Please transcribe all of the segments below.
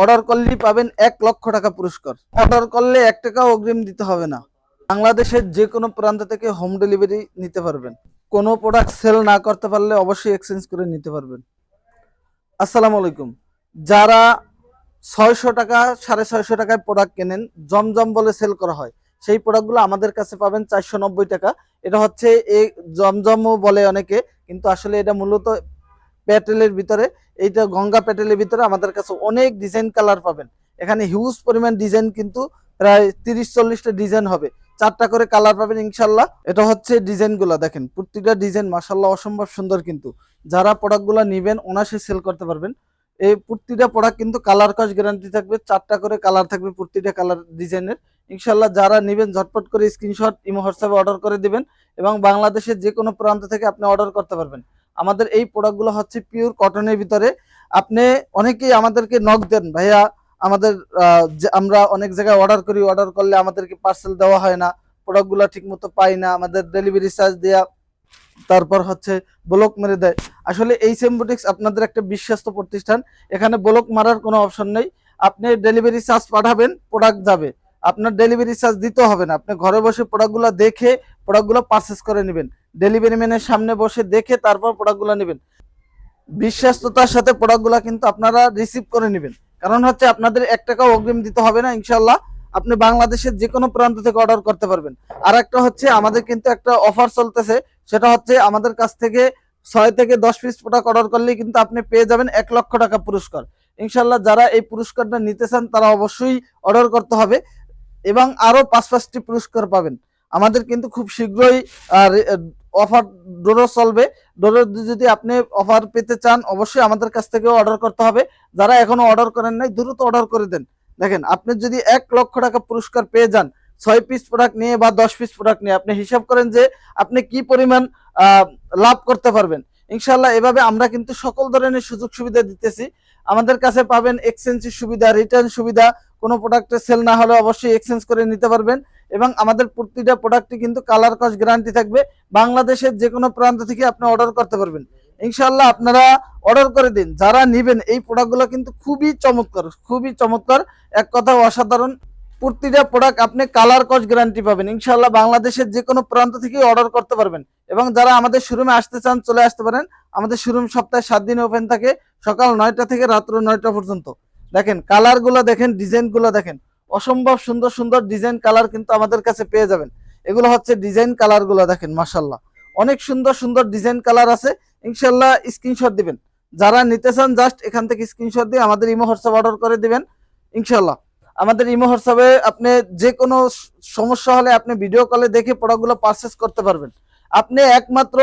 Order করলেই পাবেন এক লক্ষ টাকা পুরস্কার। অর্ডার করলে এক টাকা অগ্রিম দিতে হবে না। বাংলাদেশের যে কোনো প্রান্ত থেকে হোম ডেলিভারি নিতে পারবেন। কোনো প্রোডাক্ট সেল না করতে পারলে অবশ্যই এক্সচেঞ্জ করে নিতে পারবেন। আসসালামু আলাইকুম। যারা ছয়শো টাকা, সাড়ে ছয়শো টাকায় প্রোডাক্ট কেনেন, জমজম বলে সেল করা হয়, সেই প্রোডাক্টগুলো আমাদের কাছে পাবেন চারশো নব্বই টাকা। এটা হচ্ছে এই জমজমও বলে অনেকে, কিন্তু আসলে এটা মূলত প্যাটেলের ভিতরে, এইটা গঙ্গা প্যাটেলের ভিতরে আমাদের কাছে অনেক ডিজাইন কালার পাবেন। এখানে হিউজ পরিমাণ ডিজাইন কিন্তু প্রায় তিরিশ চল্লিশটা ডিজাইন হবে। চারটা করে কালার পাবেন ইনশাল্লাহ। এটা হচ্ছে ডিজাইনগুলো দেখেন প্রত্যেকটা ডিজাইন মাসাল্লাহ অসম্ভব সুন্দর কিন্তু। যারা প্রোডাক্টগুলো নেবেন অনাসে সেল করতে পারবেন। এই প্রতিটা প্রোডাক্ট কিন্তু কালার কস গ্যারান্টি থাকবে, চারটা করে কালার থাকবে প্রতিটা কালার ডিজাইনের ইনশাল্লাহ যারা নেবেন, ঝটপট করে স্ক্রিনশট ইমো হোয়াটসঅ্যাপে অর্ডার করে দিবেন এবং বাংলাদেশের যে কোনো প্রান্ত থেকে আপনি অর্ডার করতে পারবেন। আমাদের এই প্রোডাক্টগুলো হচ্ছে পিওর কটনের ভিতরে। আপনি অনেকেই আমাদেরকে নক দেন, ভাইয়া, আমাদের আমরা অনেক জায়গায় অর্ডার করি অর্ডার করলে আমাদেরকে পার্সেল দেওয়া হয় না প্রোডাক্টগুলো ঠিক মতো পাই না, আমাদের ডেলিভারি চার্জ দেওয়া তারপর হচ্ছে ব্লক মেরে দেয়। আসলে এই সেমবোটিক্স আপনাদের একটা বিশ্বস্ত প্রতিষ্ঠান, এখানে ব্লক মারার কোনো অপশন নেই। আপনি ডেলিভারি চার্জ পাঠাবেন প্রোডাক্ট যাবে। আপনার ডেলিভারি চার্জ দিতে হবে না। আপনি ঘরে বসে প্রোডাক্টগুলো দেখে প্রোডাক্টগুলো পারচেস করে নেবেন। ডেলিভারি ম্যানের সামনে বসে দেখে তারপর প্রোডাক্টগুলো নেবেন। বিশ্বাস্ততার সাথে প্রোডাক্টগুলো কিন্তু আপনারা রিসিভ করে নেবেন। কারণ হচ্ছে আপনাদের এক টাকাও অগ্রিম দিতে হবে না ইনশাল্লাহ আপনি বাংলাদেশের যে কোনো প্রান্ত থেকে অর্ডার করতে পারবেন। আর একটা হচ্ছে, আমাদের কিন্তু একটা অফার চলতেছে। সেটা হচ্ছে, আমাদের কাছ থেকে ছয় থেকে দশ পিস প্রোডাক্ট অর্ডার করলেই কিন্তু আপনি পেয়ে যাবেন এক লক্ষ টাকা পুরস্কার। ইনশাল্লাহ যারা এই পুরস্কারটা নিতে চান, তারা অবশ্যই অর্ডার করতে হবে। এবং আরও পাঁচ পাঁচটি পুরস্কার পাবেন। আমাদের কিন্তু খুব শীঘ্রই অফার ডোরো চলবে। ডোরো যদি আপনি অফার পেতে চান, অবশ্যই আমাদের কাছ থেকে অর্ডার করতে হবে। যারা এখনও অর্ডার করেন নাই, দ্রুত অর্ডার করে দেন। দেখেন, আপনি যদি এক লক্ষ টাকা পুরস্কার পেয়ে যান, ছয় পিস প্রোডাক্ট নিয়ে বা দশ পিস প্রোডাক্ট নিয়ে, আপনি হিসাব করেন যে আপনি কি পরিমাণ লাভ করতে পারবেন। ইনশাল্লাহ এভাবে আমরা কিন্তু সকল ধরনের সুযোগ সুবিধা দিতেছি। আমাদের কাছে পাবেন এক্সচেঞ্জের সুবিধা রিটার্ন সুবিধা। কোনো প্রোডাক্টের সেল না হলে অবশ্যই এক্সচেঞ্জ করে নিতে পারবেন। এবং আমাদের প্রতিটা প্রোডাক্টই কিন্তু কালার কস গ্যারান্টি থাকবে। বাংলাদেশের যে কোনো প্রান্ত থেকে আপনি অর্ডার করতে পারবেন। ইনশাল্লাহ আপনারা অর্ডার করে দিন। যারা নেবেন, এই প্রোডাক্টগুলো কিন্তু খুবই চমৎকার খুবই চমৎকার। এক কথা অসাধারণ। প্রতিটা প্রোডাক্ট আপনি কালার কস গ্যারান্টি পাবেন। ইনশাল্লাহ বাংলাদেশের যে কোনো প্রান্ত থেকে অর্ডার করতে পারবেন। এবং যারা আমাদের শোরুমে আসতে চান, চলে আসতে পারেন। আমাদের শোরুম সপ্তাহে সাত দিন ওপেন থাকে। সকাল নয়টা থেকে রাত্র নয়টা পর্যন্ত। দেখেন কালারগুলো দেখেন ডিজাইনগুলো দেখেন। অসম্ভব সুন্দর সুন্দর ডিজাইন কালার কিন্তু আমাদের কাছে পেয়ে যাবেন। এগুলো হচ্ছে ডিজাইন কালারগুলো দেখেন মাসাল্লাহ অনেক সুন্দর সুন্দর ডিজাইন কালার আছে ইনশাল্লাহ স্ক্রিনশট দিবেন। যারা নিতে চান জাস্ট এখান থেকে স্ক্রিনশট দিয়ে আমাদের ইমো হোয়াটসঅ্যাপ অর্ডার করে দিবেন ইনশাল্লাহ আমাদের ইমো হোয়াটসঅ্যাপে আপনি যে কোনো সমস্যা হলে আপনি ভিডিও কলে দেখে প্রোডাক্টগুলো পারচেস করতে পারবেন। আপনি একমাত্র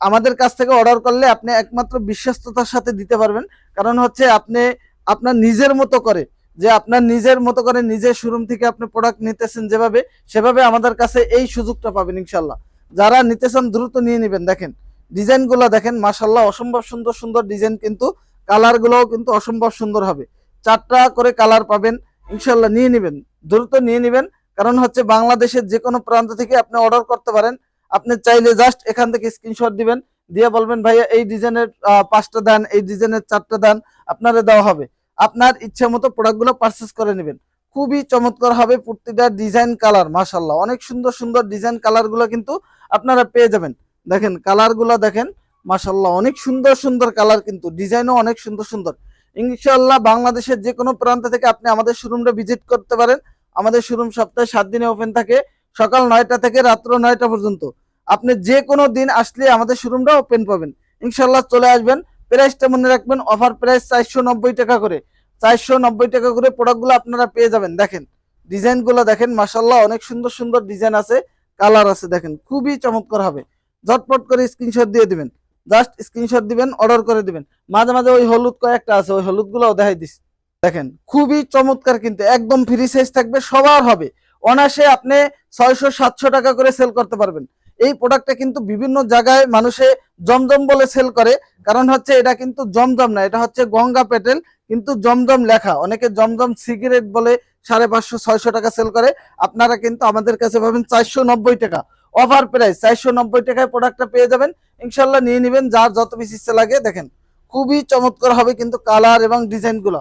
আমাদের কাছ থেকে অর্ডার করলে আপনি একমাত্র বিশ্বস্ততার সাথে দিতে পারবেন। কারণ হচ্ছে আপনি আপনার নিজের মতো করে যে আপনার নিজের মতো করে নিজের শোরুম থেকে আপনি প্রোডাক্ট নিতেছেন যেভাবে, সেভাবে আমাদের কাছে এই সুযোগটা পাবেন ইনশাল্লাহ যারা নিতেছেন, দ্রুত নিয়ে নেবেন। দেখেন, ডিজাইনগুলো দেখেন মাসাল্লাহ অসম্ভব সুন্দর সুন্দর ডিজাইন কিন্তু, কালারগুলোও কিন্তু অসম্ভব সুন্দর হবে। চারটা করে কালার পাবেন ইনশাল্লাহ নিয়ে নেবেন। দ্রুত নিয়ে নেবেন, কারণ হচ্ছে বাংলাদেশের যে কোনো প্রান্ত থেকে আপনি অর্ডার করতে পারেন। আপনি চাইলে জাস্ট এখান থেকে স্ক্রিনশট দিবেন, দিয়ে বলবেন, ভাইয়া, এই ডিজাইনের পাঁচটা দেন, এই ডিজাইনের চারটা দেন, আপনারা দেওয়া হবে। আপনার ইচ্ছে মতো প্রোডাক্টগুলো পারচেস করে নেবেন। খুবই চমৎকার হবে প্রতিটা ডিজাইন কালার মাশাল্লাহ অনেক সুন্দর সুন্দর ডিজাইন কালারগুলো কিন্তু আপনারা পেয়ে যাবেন। দেখেন কালারগুলো দেখেন মাশাল্লাহ অনেক সুন্দর সুন্দর কালার কিন্তু। ডিজাইনও অনেক সুন্দর সুন্দর। ইনশাল্লাহ বাংলাদেশের যে কোনো প্রান্ত থেকে আপনি আমাদের শোরুমটা ভিজিট করতে পারেন। আমাদের শোরুম সপ্তাহে সাত দিনে ওপেন থাকে, সকাল নয়টা থেকে রাত্র নয়টা পর্যন্ত। আপনি যে কোনো দিন আসলে আমাদের শোরুমটা ওপেন পাবেন। ইনশাল্লাহ চলে আসবেন প্রাইসটা মনে রাখবেন অফার প্রাইস চারশো নব্বই টাকা করে। চারশো নব্বই টাকা করে প্রোডাক্টগুলো আপনারা পেয়ে যাবেন। দেখেন ডিজাইনগুলো দেখেন মাসাল্লাহ অনেক সুন্দর সুন্দর ডিজাইন আছে কালার আছে দেখেন, খুবই চমৎকার হবে। ঝটপট করে স্ক্রিনশট দিয়ে দিবেন জাস্ট স্ক্রিনশট দিবেন অর্ডার করে দিবেন। মাঝে মাঝে ওই হলুদ কয়েকটা আছে, ওই হলুদগুলোও দেখাই দিস। দেখেন, খুবই চমৎকার কিন্তু, একদম ফ্রি সাইজ থাকবে, সবার হবে। অনায়াসে আপনি ছয়শো সাতশো টাকা করে সেল করতে পারবেন। এই প্রোডাক্টটা কিন্তু বিভিন্ন জায়গায় মানুষে জমজম বলে সেল করে। কারণ হচ্ছে এটা কিন্তু জমজম না, এটা হচ্ছে গঙ্গা পেটেল, কিন্তু জমজম লেখা। অনেকে জমজম সিগারেট বলে সাড়ে পাঁচশো, ছয়শো টাকা সেল করে। আপনারা কিন্তু আমাদের কাছে পাবেন চারশো নব্বই টাকা। অফার প্রাইস চারশো নব্বই টাকায় প্রোডাক্টটা পেয়ে যাবেন। ইনশাল্লাহ নিয়ে নেবেন, যার যত বেশি ইচ্ছে লাগে। দেখেন, খুবই চমৎকার হবে কিন্তু কালার এবং ডিজাইনগুলো।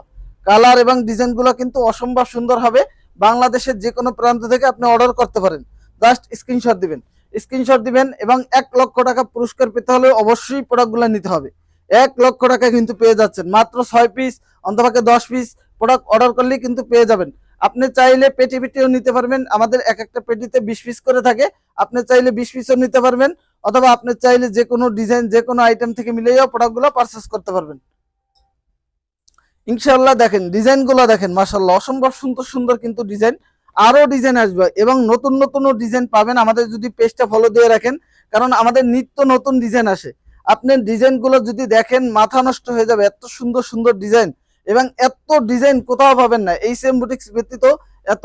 কালার এবং ডিজাইনগুলো কিন্তু অসম্ভব সুন্দর হবে। বাংলাদেশের যে কোনো প্রান্ত থেকে আপনি অর্ডার করতে পারেন। জাস্ট স্ক্রিনশট দিবেন। স্ক্রিনশট দিবেন এবং এক লক্ষ টাকা পুরস্কার পেতে হলে অবশ্যই প্রোডাক্টগুলো নিতে হবে। এক লক্ষ টাকা কিন্তু পেয়ে যাচ্ছেন। মাত্র ছয় পিস অন্তপাকে দশ পিস প্রোডাক্ট অর্ডার করলেই কিন্তু পেয়ে যাবেন। আপনি চাইলে পেটি পেটিও নিতে পারবেন। আমাদের এক একটা পেটিতে বিশ পিস করে থাকে। আপনি চাইলে বিশ পিসও নিতে পারবেন অথবা আপনি চাইলে যে কোনো ডিজাইন যে কোনো আইটেম থেকে মিলিয়েও প্রোডাক্টগুলো পারচেস করতে পারবেন। ইনশাল্লাহ দেখেন ডিজাইনগুলো দেখেন মাশাল্লাহ অসম্ভব সুন্দর সুন্দর কিন্তু ডিজাইন আরও ডিজাইন আসবে এবং নতুন নতুন ডিজাইন পাবেন। আমাদের যদি পেজটা ফলো দিয়ে রাখেন, কারণ আমাদের নিত্য নতুন ডিজাইন আসে। আপনি ডিজাইনগুলো যদি দেখেন, মাথা নষ্ট হয়ে যাবে, এত সুন্দর সুন্দর ডিজাইন এবং এত ডিজাইন কোথাও পাবেন না। এই সেম বুটিক্স ব্যতীত এত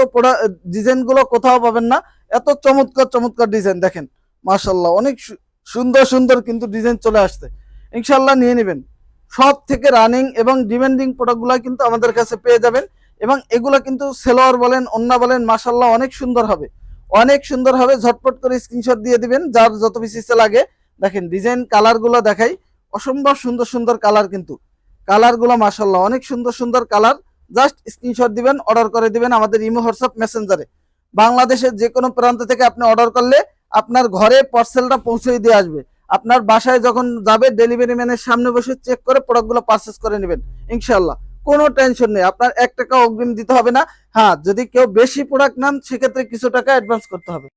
ডিজাইনগুলো কোথাও পাবেন না। এত চমৎকার চমৎকার ডিজাইন দেখেন। মাশাল্লাহ অনেক সুন্দর সুন্দর কিন্তু ডিজাইন চলে আসছে। ইনশাল্লাহ নিয়ে নেবেন। সব থেকে রানিং এবং ডিমান্ডিং প্রোডাক্টগুলো কিন্তু আমাদের কাছে পেয়ে যাবেন। এবং এগুলো কিন্তু সেলোয়ার বলেন অন্য বলেন মাশাল্লাহ অনেক সুন্দর হবে। অনেক সুন্দর হবে, ঝটপট করে স্ক্রিনশট দিয়ে দিবেন, যার যত বেশি ইচ্ছে লাগে। দেখেন ডিজাইন কালারগুলো দেখাই, অসম্ভব সুন্দর সুন্দর কালার কিন্তু। কালারগুলো মাশাল্লাহ অনেক সুন্দর সুন্দর কালার জাস্ট স্ক্রিনশট দিবেন অর্ডার করে দিবেন আমাদের ইমো, হোয়াটসঅ্যাপ মেসেঞ্জারে বাংলাদেশের যে কোনো প্রান্ত থেকে আপনি অর্ডার করলে আপনার ঘরে পার্সেলটা পৌঁছে দিয়ে আসবে। আপনার বাসায় যখন যাবে ডেলিভারি ম্যানের সামনে বসে চেক করে প্রোডাক্টগুলো পারচেস করে নেবেন ইনশাল্লাহ কোনো টেনশন নেই। আপনার এক টাকা অগ্রিম দিতে হবে না। হ্যাঁ যদি কেউ বেশি প্রোডাক্ট নেন, সেক্ষেত্রে কিছু টাকা অ্যাডভান্স করতে হবে।